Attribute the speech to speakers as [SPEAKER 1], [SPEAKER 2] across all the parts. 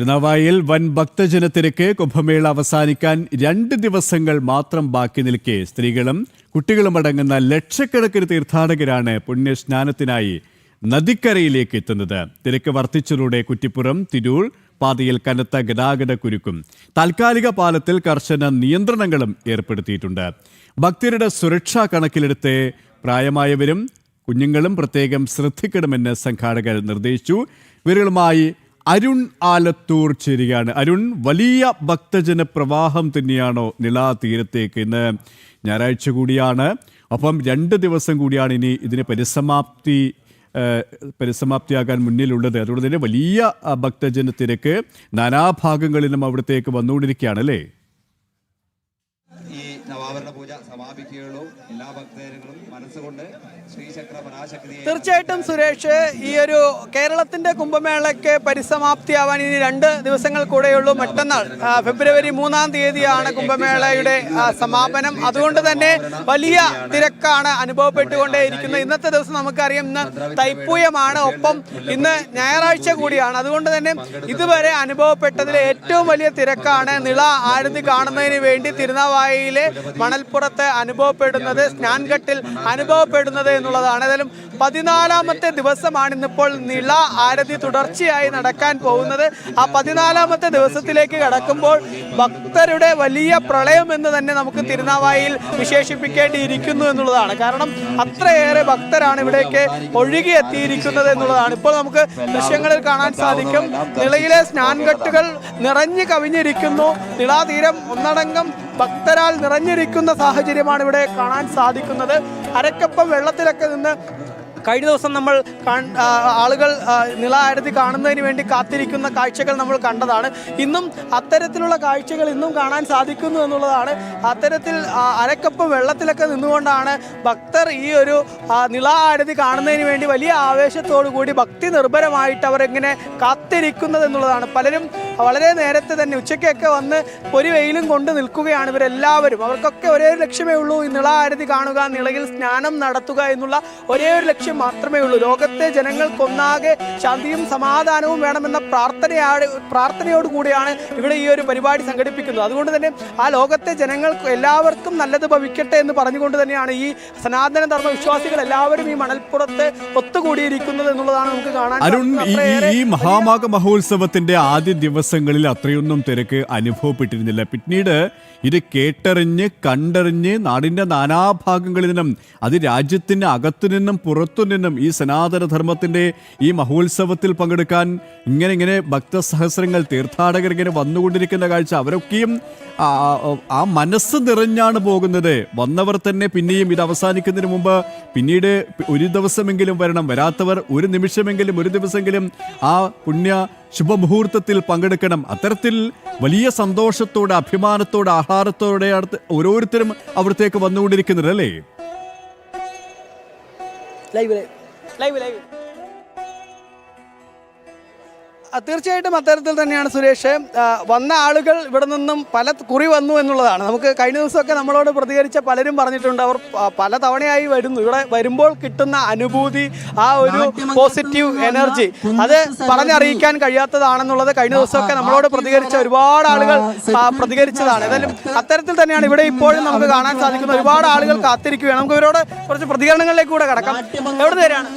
[SPEAKER 1] തിരുനാവായിൽ വൻ ഭക്തജനത്തിരക്ക് കുംഭമേള അവസാനിക്കാൻ രണ്ട് ദിവസങ്ങൾ മാത്രം ബാക്കി നിൽക്കെ. സ്ത്രീകളും കുട്ടികളും അടങ്ങുന്ന ലക്ഷക്കണക്കിന് തീർത്ഥാടകരാണ് പുണ്യസ്നാനത്തിനായി നദിക്കരയിലേക്ക് എത്തുന്നത്. തിരക്ക് വർദ്ധിച്ചതോടെ കുറ്റിപ്പുറം തിരൂർ പാതയിൽ കനത്ത ഗതാഗത കുരുക്കും താൽക്കാലിക പാലത്തിൽ കർശന നിയന്ത്രണങ്ങളും ഏർപ്പെടുത്തിയിട്ടുണ്ട്. ഭക്തരുടെ സുരക്ഷ കണക്കിലെടുത്ത് പ്രായമായവരും കുഞ്ഞുങ്ങളും പ്രത്യേകം ശ്രദ്ധിക്കണമെന്ന് സംഘാടകർ നിർദ്ദേശിച്ചു. ഇവരുമായി അരുൺ ആലത്തൂർ ചേരുകയാണ്. അരുൺ വലിയ ഭക്തജന പ്രവാഹം തന്നെയാണോ നിലാ തീരത്തേക്ക് ഇന്ന്? ഞായറാഴ്ച കൂടിയാണ്. അപ്പം രണ്ട് ദിവസം കൂടിയാണ് ഇനി ഇതിന് പരിസമാപ്തി പരിസമാപ്തിയാകാൻ മുന്നിലുള്ളത്. അതുകൊണ്ട് തന്നെ വലിയ ഭക്തജന തിരക്ക് നാനാഭാഗങ്ങളിലും അവിടത്തേക്ക് വന്നുകൊണ്ടിരിക്കുകയാണ് അല്ലേ?
[SPEAKER 2] ഈ നവാവരണ പൂജ സമാപിക്കുകയുള്ളൂ. മനസ്സുകൊണ്ട്
[SPEAKER 3] തീർച്ചയായിട്ടും സുരേഷ് ഈ ഒരു കേരളത്തിന്റെ കുംഭമേളയ്ക്ക് പരിസമാപ്തിയാവാൻ ഇനി രണ്ട് ദിവസങ്ങൾ കൂടെയുള്ളൂ. മറ്റന്നാൾ ഫെബ്രുവരി മൂന്നാം തീയതിയാണ് കുംഭമേളയുടെ സമാപനം. അതുകൊണ്ട് തന്നെ വലിയ തിരക്കാണ് അനുഭവപ്പെട്ടുകൊണ്ടേയിരിക്കുന്നത്. ഇന്നത്തെ ദിവസം നമുക്കറിയാം ഇന്ന് തൈപ്പൂയമാണ്. ഒപ്പം ഇന്ന് ഞായറാഴ്ച കൂടിയാണ്. അതുകൊണ്ട് തന്നെ ഇതുവരെ അനുഭവപ്പെട്ടതിൽ ഏറ്റവും വലിയ തിരക്കാണ് നിള ആരതി കാണുന്നതിന് വേണ്ടി തിരുനാവായിയിലെ മണൽപ്പുറത്ത് അനുഭവപ്പെടുന്നത്. സ്നാൻഘട്ടിൽ അനുഭവപ്പെടുന്നത് എന്നുള്ളതാണ്. ഏതായാലും പതിനാലാമത്തെ ദിവസമാണ് ഇന്നിപ്പോൾ നിള ആരതി തുടർച്ചയായി നടക്കാൻ പോകുന്നത്. ആ പതിനാലാമത്തെ ദിവസത്തിലേക്ക് കടക്കുമ്പോൾ ഭക്തരുടെ വലിയ പ്രളയം എന്ന് തന്നെ നമുക്ക് തിരുനാവായിൽ വിശേഷിപ്പിക്കേണ്ടിയിരിക്കുന്നു എന്നുള്ളതാണ്. കാരണം അത്രയേറെ ഭക്തരാണ് ഇവിടേക്ക് ഒഴുകി എത്തിയിരിക്കുന്നത് എന്നുള്ളതാണ്. ഇപ്പോൾ നമുക്ക് ദൃശ്യങ്ങളിൽ കാണാൻ സാധിക്കും. നിളയിലെ സ്നാൻഘട്ടുകൾ നിറഞ്ഞു കവിഞ്ഞിരിക്കുന്നു. നിളാതീരം ഒന്നടങ്കം ഭക്തരാൽ നിറഞ്ഞിരിക്കുന്ന സാഹചര്യമാണ് ഇവിടെ കാണാൻ സാധിക്കുന്നത്. അരക്കപ്പം വെള്ളത്തിലൊക്കെ നിന്ന് കഴിഞ്ഞ ദിവസം നമ്മൾ ആളുകൾ നിള ആരത്തി കാണുന്നതിന് വേണ്ടി കാത്തിരിക്കുന്ന കാഴ്ചകൾ നമ്മൾ കണ്ടതാണ്. ഇന്നും അത്തരത്തിലുള്ള കാഴ്ചകൾ ഇന്നും കാണാൻ സാധിക്കുന്നു എന്നുള്ളതാണ്. അത്തരത്തിൽ അരക്കപ്പ് വെള്ളത്തിലൊക്കെ നിന്നുകൊണ്ടാണ് ഭക്തർ ഈ ഒരു നിള ആരതി കാണുന്നതിന് വേണ്ടി വലിയ ആവേശത്തോടു കൂടി ഭക്തി നിർഭരമായിട്ട് അവർ കാത്തിരിക്കുന്നത് എന്നുള്ളതാണ്. പലരും വളരെ നേരത്തെ തന്നെ ഉച്ചയ്ക്കൊക്കെ വന്ന് ഒരു വെയിലും കൊണ്ട് നിൽക്കുകയാണ് ഇവരെല്ലാവരും. അവർക്കൊക്കെ ഒരേ ഒരു ലക്ഷ്യമേ ഉള്ളൂ ഈ നിള ആരതി കാണുക നിളയിൽ സ്നാനം നടത്തുക എന്നുള്ള ഒരേ ഒരു ലക്ഷ്യം മാത്രമേ ഉള്ളൂ. ലോകത്തെ ജനങ്ങൾക്കൊന്നാകെ ശാന്തിയും സമാധാനവും വേണമെന്ന പ്രാർത്ഥനയാണ് പ്രാർത്ഥനയോടുകൂടിയാണ് ഇവിടെ ഈ ഒരു പരിപാടി സംഘടിപ്പിക്കുന്നത്. അതുകൊണ്ട് തന്നെ ആ ലോകത്തെ ജനങ്ങൾക്ക് എല്ലാവർക്കും നല്ലത് ഭവിക്കട്ടെ എന്ന് പറഞ്ഞുകൊണ്ട് തന്നെയാണ് ഈ സനാതന ധർമ്മ വിശ്വാസികൾ എല്ലാവരും ഈ മണൽപ്പുറത്ത് ഒത്തുകൂടിയിരിക്കുന്നത് എന്നുള്ളതാണ് നമുക്ക് കാണാൻ
[SPEAKER 1] അരുൺ ഈ മഹാമാഘ മഹോത്സവത്തിന്റെ ആദ്യ ദിവസങ്ങളിൽ അത്രയൊന്നും തിരക്ക് അനുഭവപ്പെട്ടിരുന്നില്ല. പിന്നീട് ഇത് കേട്ടറിഞ്ഞ് കണ്ടറിഞ്ഞ് നാടിന്റെ നാനാഭാഗങ്ങളിൽ നിന്നും അത് രാജ്യത്തിന് അകത്തു നിന്നും പുറത്തു നിന്നും ഈ സനാതനധർമ്മത്തിന്റെ ഈ മഹോത്സവത്തിൽ പങ്കെടുക്കാൻ ഇങ്ങനെ ഇങ്ങനെ ഭക്തസഹസ്രങ്ങൾ തീർത്ഥാടകർ ഇങ്ങനെ വന്നുകൊണ്ടിരിക്കുന്ന കാഴ്ച അവരൊക്കെയും ആ മനസ്സ് നിറഞ്ഞാണ് പോകുന്നത്. വന്നവർ തന്നെ പിന്നെയും ഇത് അവസാനിക്കുന്നതിന് മുമ്പ് പിന്നീട് ഒരു ദിവസമെങ്കിലും വരണം. വരാത്തവർ ഒരു നിമിഷമെങ്കിലും ഒരു ദിവസമെങ്കിലും ആ പുണ്യ ശുഭമുഹൂർത്തത്തിൽ പങ്കെടുക്കണം. അത്തരത്തിൽ വലിയ സന്തോഷത്തോടെ അഭിമാനത്തോടെ ആഹാരത്തോടെ ഓരോരുത്തരും അവിടത്തേക്ക് വന്നുകൊണ്ടിരിക്കുന്നത് അല്ലേ?
[SPEAKER 3] ലൈവ് ലൈവ് ലൈവ് ലൈവ് ആ, തീർച്ചയായിട്ടും അത്തരത്തിൽ തന്നെയാണ് സുരേഷ്. വന്ന ആളുകൾ ഇവിടെ നിന്നും പല കുറി വന്നു എന്നുള്ളതാണ്. നമുക്ക് കഴിഞ്ഞ ദിവസമൊക്കെ നമ്മളോട് പ്രതികരിച്ച പലരും പറഞ്ഞിട്ടുണ്ട്. അവർ പല തവണയായി വരുന്നു. ഇവിടെ വരുമ്പോൾ കിട്ടുന്ന അനുഭൂതി ആ ഒരു പോസിറ്റീവ് എനർജി അത് പറഞ്ഞറിയിക്കാൻ കഴിയാത്തതാണെന്നുള്ളത് കഴിഞ്ഞ ദിവസമൊക്കെ നമ്മളോട് പ്രതികരിച്ച ഒരുപാട് ആളുകൾ പ്രതികരിച്ചതാണ്. ഏതായാലും അത്തരത്തിൽ തന്നെയാണ് ഇവിടെ ഇപ്പോഴും നമുക്ക് കാണാൻ സാധിക്കുന്ന ഒരുപാട് ആളുകൾ കാത്തിരിക്കുകയാണ്. നമുക്ക് ഇവരോട് കുറച്ച് പ്രതികരണങ്ങളിലേക്ക് കൂടെ കടക്കാം. എവിടെ നേരാണ്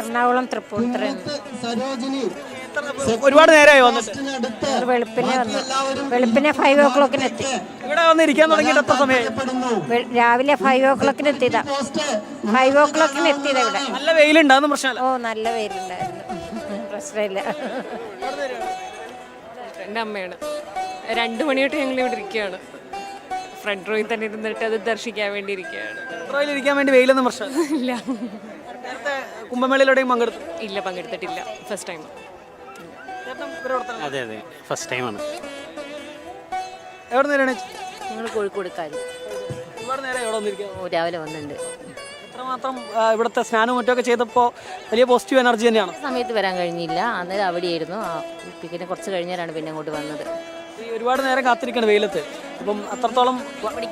[SPEAKER 4] എറണാകുളം തൃപ്പൂണിത്തുറ
[SPEAKER 3] ഒരുപാട് നേരമായി വന്നിട്ട്.
[SPEAKER 4] വെളുപ്പിനെ വന്നു. വെളുപ്പിനെ ഫൈവ് ഓ ക്ലോക്കിന് എത്തി.
[SPEAKER 3] ഇവിടെ വന്ന് ഇരിക്കാൻ തുടങ്ങിയിട്ട് എത്ര
[SPEAKER 4] സമയം രാവിലെ ഫൈവ് ഓ ക്ലോക്കിന് എത്തിയതാ. ഫൈവ് ഓ ക്ലോക്കിന് എത്തിയതാ ഇവിടെ.
[SPEAKER 3] നല്ല വെയിലുണ്ട് അതൊന്നും പ്രശ്നമല്ല.
[SPEAKER 4] ഓ നല്ല വെയിലുണ്ടായിരുന്നു. പ്രശ്നമില്ല.
[SPEAKER 5] എന്റെ അമ്മയാണ്. രണ്ട് മണി തൊട്ട് ഞങ്ങൾ ഇവിടെ ഇരിക്കുകയാണ്. ഫ്രണ്ട് റോയിൽ തന്നെ ഇരുന്നിട്ട് അത് ദർശിക്കാൻ വേണ്ടി ഇരിക്കുകയാണ്.
[SPEAKER 3] റോയിൽ ഇരിക്കാൻ വേണ്ടി വെയിലൊന്നും പ്രശ്നമില്ല. കുംഭമേളയിലൂടെയും പങ്കെടുത്തു.
[SPEAKER 5] ഇല്ല പങ്കെടുത്തിട്ടില്ല.
[SPEAKER 3] First time.
[SPEAKER 6] അതെ അതെ. ഫസ്റ്റ് ടൈമാണ്
[SPEAKER 3] എവിടെ നേരാണ്
[SPEAKER 7] ഞങ്ങൾ കോഴിക്കോട് കാര്യം
[SPEAKER 3] ഒരുപാട് നേരം എവിടെ വന്നിരിക്കുക?
[SPEAKER 7] ഓ രാവിലെ വന്നിട്ടുണ്ട്.
[SPEAKER 3] എത്രമാത്രം ആ, ഇവിടുത്തെ സ്നാനം മറ്റൊക്കെ ചെയ്തപ്പോൾ വലിയ പോസിറ്റീവ് എനർജി തന്നെയാണ്.
[SPEAKER 7] സമയത്ത് വരാൻ കഴിഞ്ഞില്ല. അന്നേരം അവിടെയായിരുന്നു. ആ, പിന്നെ കുറച്ച് കഴിഞ്ഞാലാണ് പിന്നെ അങ്ങോട്ട് വന്നത്.
[SPEAKER 3] ഈ ഒരുപാട് നേരം കാത്തിരിക്കണം വെയിലത്ത്. അപ്പം അത്രത്തോളം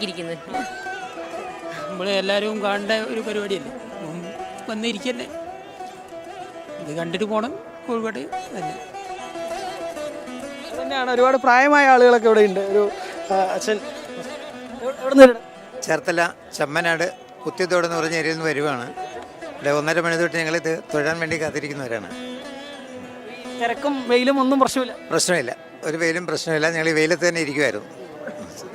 [SPEAKER 7] ഇരിക്കുന്നത്
[SPEAKER 8] നമ്മൾ എല്ലാവരും കാണേണ്ട ഒരു പരിപാടിയല്ലേ? അപ്പം വന്നിരിക്കല്ലേ? ഇത് കണ്ടിട്ട് പോകണം കോഴിക്കോട്ട് തന്നെ.
[SPEAKER 3] തന്നെയാണ്. ഒരുപാട് പ്രായമായ ആളുകളൊക്കെ ഇവിടെ ഉണ്ട്. ഒരു അച്ഛൻ?
[SPEAKER 6] ചേർത്തല ചമ്മനാട് കുത്തിത്തോട് എന്ന് പറഞ്ഞ ഏരിയയിൽ നിന്ന് വരുവാണ്. ഇവിടെ ഒന്നര മണി തൊട്ട് ഞങ്ങൾ ഇത് തൊഴാൻ വേണ്ടി കാത്തിരിക്കുന്നവരാണ്.
[SPEAKER 3] തിരക്കും വെയിലും ഒന്നും പ്രശ്നമില്ല.
[SPEAKER 6] പ്രശ്നമില്ല. ഒരു വെയിലും പ്രശ്നമില്ല. ഞങ്ങൾ ഈ വെയിലത്ത് തന്നെ ഇരിക്കുമായിരുന്നു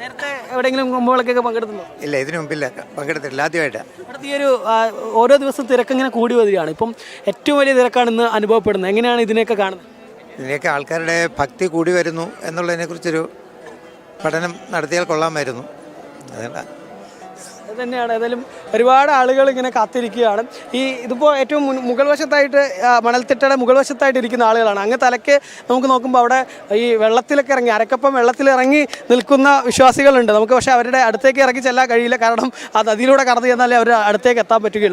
[SPEAKER 3] നേരത്തെ എവിടെയെങ്കിലും കൊമ്പുകളൊക്കെ പങ്കെടുത്തുണ്ടോ
[SPEAKER 6] ഇല്ല ഇതിനു മുമ്പില്ല. പങ്കെടുത്തിട്ടില്ല ആദ്യമായിട്ടാണ്
[SPEAKER 3] ഈ ഒരു ഓരോ ദിവസം തിരക്ക് ഇങ്ങനെ കൂടി വരികയാണ്. ഇപ്പം ഏറ്റവും വലിയ തിരക്കാണ് ഇന്ന് അനുഭവപ്പെടുന്നത്. എങ്ങനെയാണ് ഇതിനെയൊക്കെ കാണുന്നത്?
[SPEAKER 6] ഇതിലേക്ക് ആൾക്കാരുടെ ഭക്തി കൂടി വരുന്നു എന്നുള്ളതിനെക്കുറിച്ചൊരു പഠനം നടത്തിയാൽ കൊള്ളാമായിരുന്നു.
[SPEAKER 3] തന്നെയാണ്. ഏതായാലും ഒരുപാട് ആളുകൾ ഇങ്ങനെ കാത്തിരിക്കുകയാണ്. ഈ ഇതിപ്പോൾ ഏറ്റവും മുകൾ വശത്തായിട്ട് മണൽത്തിട്ടയുടെ മുകൾ വശത്തായിട്ട് ഇരിക്കുന്ന ആളുകളാണ്. അങ്ങ് തലയ്ക്ക് നമുക്ക് നോക്കുമ്പോൾ അവിടെ ഈ വെള്ളത്തിലൊക്കെ ഇറങ്ങി അരക്കപ്പം വെള്ളത്തിൽ ഇറങ്ങി നിൽക്കുന്ന വിശ്വാസികളുണ്ട്. നമുക്ക് പക്ഷേ അവരുടെ അടുത്തേക്ക് ഇറങ്ങി ചെല്ലാൻ കഴിയില്ല. കാരണം ആ അതിലൂടെ കടന്നു ചെന്നാലേ അവർ അടുത്തേക്ക് എത്താൻ പറ്റുകയുള്ളൂ.